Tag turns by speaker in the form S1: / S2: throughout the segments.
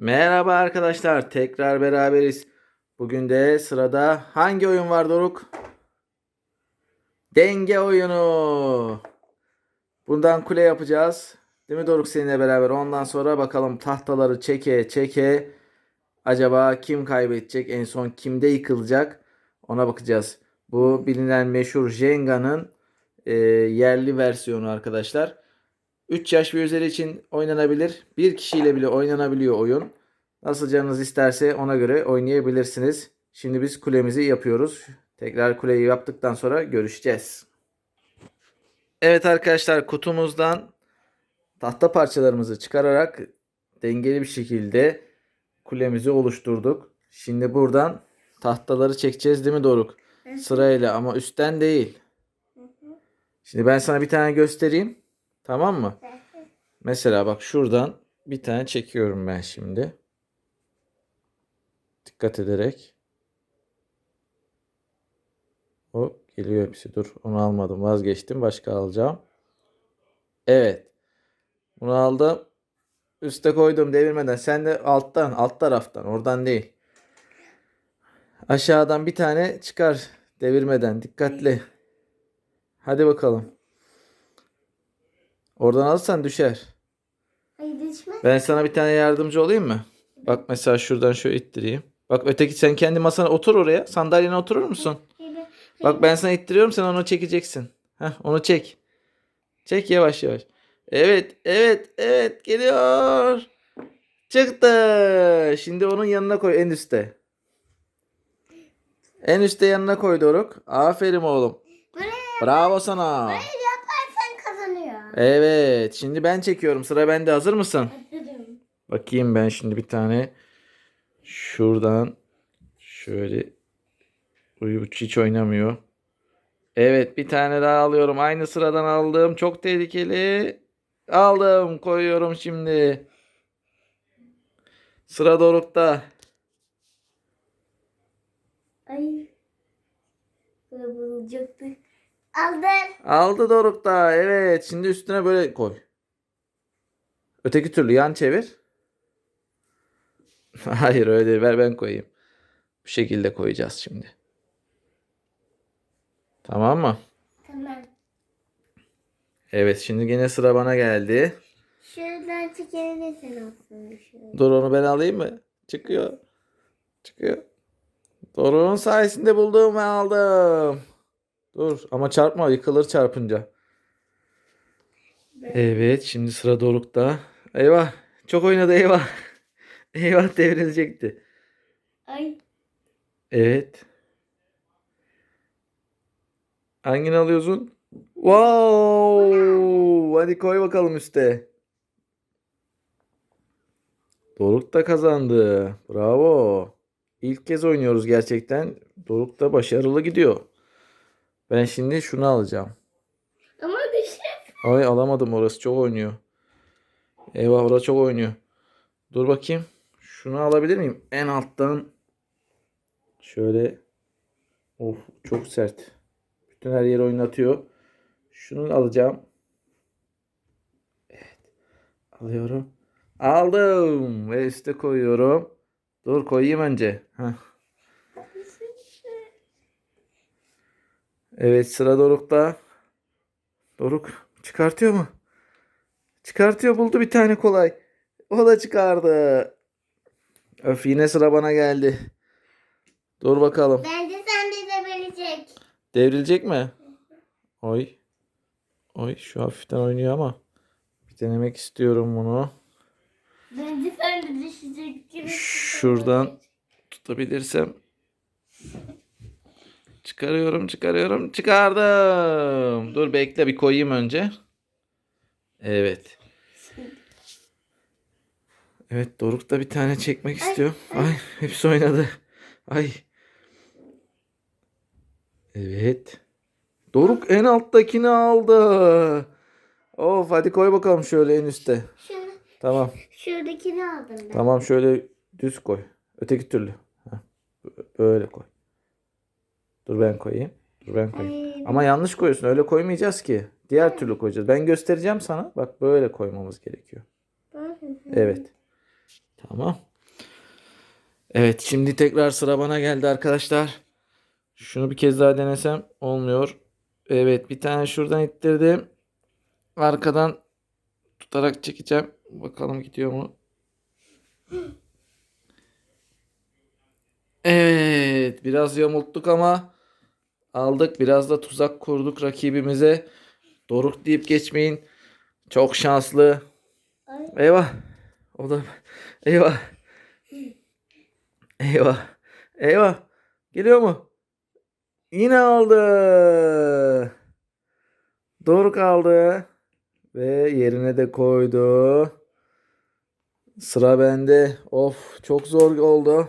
S1: Merhaba arkadaşlar, tekrar beraberiz. Bugün de sırada hangi oyun var Doruk? Denge oyunu. Bundan kule yapacağız. Değil mi Doruk seninle beraber? Ondan sonra bakalım tahtaları çeke çeke acaba kim kaybedecek? En son kimde yıkılacak? Ona bakacağız. Bu bilinen meşhur Jenga'nın e, yerli versiyonu arkadaşlar. 3 yaş ve üzeri için oynanabilir. Bir kişiyle bile oynanabiliyor oyun. Nasıl canınız isterse ona göre oynayabilirsiniz. Şimdi biz kulemizi yapıyoruz. Tekrar kuleyi yaptıktan sonra görüşeceğiz. Evet arkadaşlar kutumuzdan tahta parçalarımızı çıkararak dengeli bir şekilde kulemizi oluşturduk. Şimdi buradan tahtaları çekeceğiz değil mi Doruk? Sırayla ama üstten değil. Şimdi ben sana bir tane göstereyim. Tamam mı? Mesela bak şuradan bir tane çekiyorum ben şimdi. Dikkat ederek. O geliyor hepsi. Dur onu almadım. Vazgeçtim. Başka alacağım. Evet. Bunu aldım. Üste koydum devirmeden. Sen de alttan, alt taraftan. Oradan değil. Aşağıdan bir tane çıkar devirmeden. Dikkatli. Hadi bakalım. Oradan alırsan düşer.
S2: Hayır düşmez.
S1: Ben sana bir tane yardımcı olayım mı? Bak mesela şuradan şöyle ittireyim. Bak öteki sen kendi masana otur oraya. Sandalyene oturur musun? Bak ben sana ittiriyorum sen onu çekeceksin. Heh, onu çek. Çek yavaş yavaş. Evet, evet, evet geliyor. Çıktı. Şimdi onun yanına koy en üste. En üste yanına koy Doruk. Aferin oğlum. Bravo sana. Evet, şimdi ben çekiyorum. Sıra bende. Hazır mısın?
S2: Hazırım.
S1: Bakayım ben şimdi bir tane şuradan şöyle Uyu hiç oynamıyor. Evet bir tane daha alıyorum. Aynı sıradan aldım. Çok tehlikeli. Aldım. Koyuyorum şimdi. Sıra Doruk'ta.
S2: Ay. Böyle Aldın.
S1: Aldı Doruk'ta. Evet. Şimdi üstüne böyle koy. Öteki türlü yan çevir. Hayır öyle değil. Ver ben koyayım. Bu şekilde koyacağız şimdi. Tamam mı?
S2: Tamam.
S1: Evet şimdi gene sıra bana geldi.
S2: Şuradan çekebilirsin aslında. Şöyle.
S1: Dur onu ben alayım mı? Çıkıyor. Çıkıyor. Doruk'un sayesinde buldum ve aldım. Dur ama çarpma yıkılır çarpınca. Evet şimdi sıra Doruk'ta. Eyvah çok oynadı eyvah. eyvah devrilecekti.
S2: Ay.
S1: Evet. Hangini alıyorsun? Wow! Hadi koy bakalım üste. Doruk da kazandı. Bravo. İlk kez oynuyoruz gerçekten. Doruk da başarılı gidiyor. Ben şimdi şunu alacağım.
S2: Ama düşün.
S1: Ay alamadım orası çok oynuyor. Eyvah orası çok oynuyor. Dur bakayım. Şunu alabilir miyim? En alttan şöyle of çok sert. Bütün her yeri oynatıyor. Şunu alacağım. Evet. Alıyorum. Aldım ve üste koyuyorum. Dur koyayım önce. Heh. Evet sıra Doruk'ta. Doruk çıkartıyor mu? Çıkartıyor buldu bir tane kolay. O da çıkardı. Öf yine sıra bana geldi. Dur bakalım.
S2: Bence sen bize verecek.
S1: Devrilecek mi? Oy. Oy şu hafiften oynuyor ama. Bir denemek istiyorum bunu.
S2: Bence sen de düşecek gibi.
S1: Şuradan tutabilirsem. Çıkarıyorum çıkarıyorum çıkardım. Dur bekle bir koyayım önce. Evet. Evet Doruk da bir tane çekmek istiyor. Ay hepsi oynadı. Ay. Evet. Doruk en alttakini aldı. Of hadi koy bakalım şöyle en üste.
S2: Şunu,
S1: Tamam.
S2: şuradakini aldım ben.
S1: Tamam şöyle düz koy. Öteki türlü. Böyle koy. Dur ben koyayım. Dur ben koyayım.
S2: Ay,
S1: Ama yanlış koyuyorsun. Öyle koymayacağız ki. Diğer türlü koyacağız. Ben göstereceğim sana. Bak böyle koymamız gerekiyor. Evet. Tamam. Evet şimdi tekrar sıra bana geldi arkadaşlar. Şunu bir kez daha denesem olmuyor. Evet bir tane şuradan ittirdim. Arkadan tutarak çekeceğim. Bakalım gidiyor mu? Evet biraz yamulttuk ama aldık. Biraz da tuzak kurduk rakibimize. Doruk deyip geçmeyin. Çok şanslı.
S2: Ay.
S1: Eyvah. O da eyvah. Eyvah. Eyvah. Geliyor mu? Yine aldı. Doğru kaldı. Ve yerine de koydu. Sıra bende. Of çok zor oldu.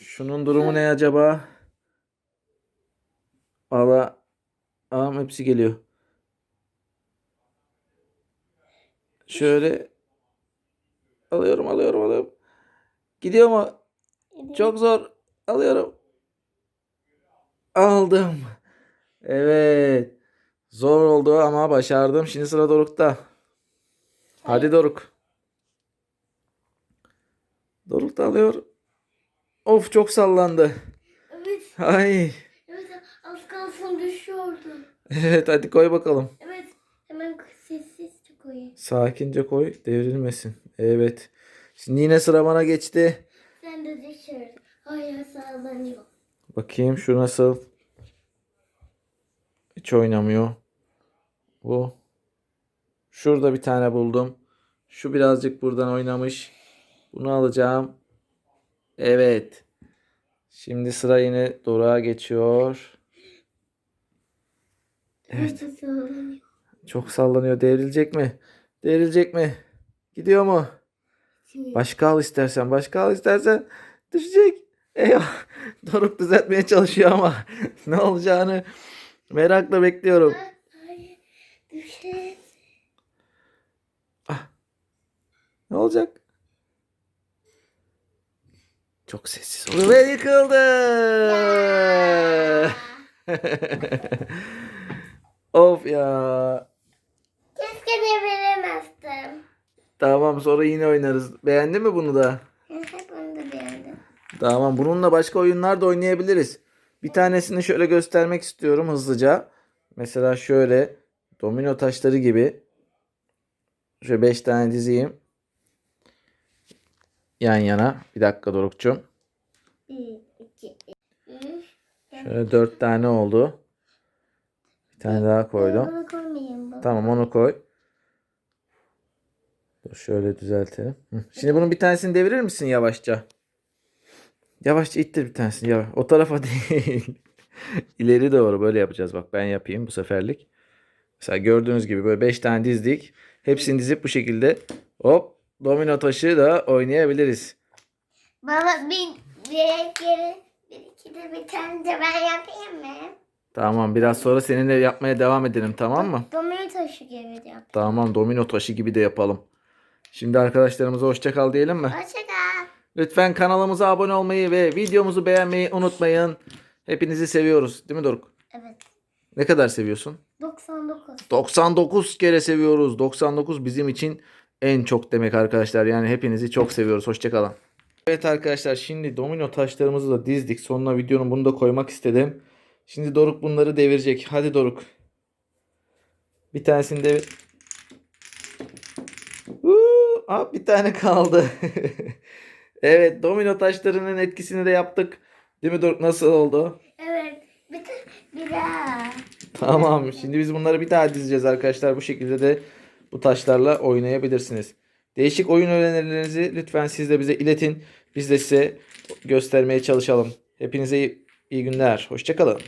S1: Şunun durumu ne acaba? Valla Ağam hepsi geliyor. Şöyle alıyorum alıyorum alıyorum. Gidiyor mu? Çok zor. Alıyorum. Aldım. Evet. Zor oldu ama başardım. Şimdi sıra Doruk'ta. Hadi Doruk. Doruk da alıyor. Of çok sallandı.
S2: Evet.
S1: Ay.
S2: Evet
S1: hadi koy bakalım.
S2: Evet. Hemen sessizce koyayım.
S1: Sakince koy. Devrilmesin. Evet. Şimdi yine sıra bana geçti.
S2: Sen de düşür. Hayır sallanıyor.
S1: Bakayım şu nasıl. Hiç oynamıyor. Bu. Şurada bir tane buldum. Şu birazcık buradan oynamış. Bunu alacağım. Evet. Şimdi sıra yine Doruk'a geçiyor. Evet.
S2: Sallanıyor.
S1: Çok sallanıyor. Devrilecek mi? Devrilecek mi? Gidiyor mu? Başka al istersen. Başka al istersen. Düşecek. Eyvah. Doruk düzeltmeye çalışıyor ama ne olacağını merakla bekliyorum.
S2: Düşer.
S1: Ne olacak? Çok sessiz oluyor ve yıkıldı. of ya.
S2: Keşke deviremezdim.
S1: Tamam sonra yine oynarız. Beğendin mi bunu da?
S2: Hep onu da beğendim.
S1: Tamam bununla başka oyunlar da oynayabiliriz. Bir tanesini şöyle göstermek istiyorum hızlıca. Mesela şöyle domino taşları gibi. Şöyle 5 tane dizeyim. Yan yana. Bir dakika Dorukçum. Şöyle 4 tane oldu. Bir tane daha koydum.
S2: Bunu koymayayım bu.
S1: Tamam onu koy. Dur şöyle düzeltelim. Hı. Şimdi bunun bir tanesini devirir misin yavaşça? Yavaşça ittir bir tanesini. Yavaş. O tarafa değil. İleri doğru böyle yapacağız. Bak ben yapayım bu seferlik. Mesela gördüğünüz gibi böyle 5 tane dizdik. Hepsini dizip bu şekilde hop domino taşı da oynayabiliriz.
S2: Baba bir, bir kere bir iki de bir tane de ben yapayım mı?
S1: Tamam biraz sonra seninle yapmaya devam edelim tamam mı?
S2: Domino taşı gibi yap.
S1: Tamam domino taşı gibi de yapalım. Şimdi arkadaşlarımıza hoşça kal diyelim mi?
S2: Hoşçakal.
S1: Lütfen kanalımıza abone olmayı ve videomuzu beğenmeyi unutmayın. Hepinizi seviyoruz. Değil mi Doruk?
S2: Evet.
S1: Ne kadar seviyorsun?
S2: 99.
S1: 99 kere seviyoruz. 99 bizim için en çok demek arkadaşlar. Yani hepinizi çok seviyoruz. Hoşçakalın. Evet arkadaşlar şimdi domino taşlarımızı da dizdik. Sonuna videonun bunu da koymak istedim. Şimdi Doruk bunları devirecek. Hadi Doruk. Bir tanesini devir. Uuu, aa, bir tane kaldı. evet domino taşlarının etkisini de yaptık. Değil mi Doruk nasıl oldu?
S2: Evet. Bir, bir daha.
S1: Tamam. Şimdi biz bunları bir daha dizeceğiz arkadaşlar. Bu şekilde de bu taşlarla oynayabilirsiniz. Değişik oyun önerilerinizi lütfen siz de bize iletin. Biz de size göstermeye çalışalım. Hepinize iyi, iyi günler. Hoşçakalın.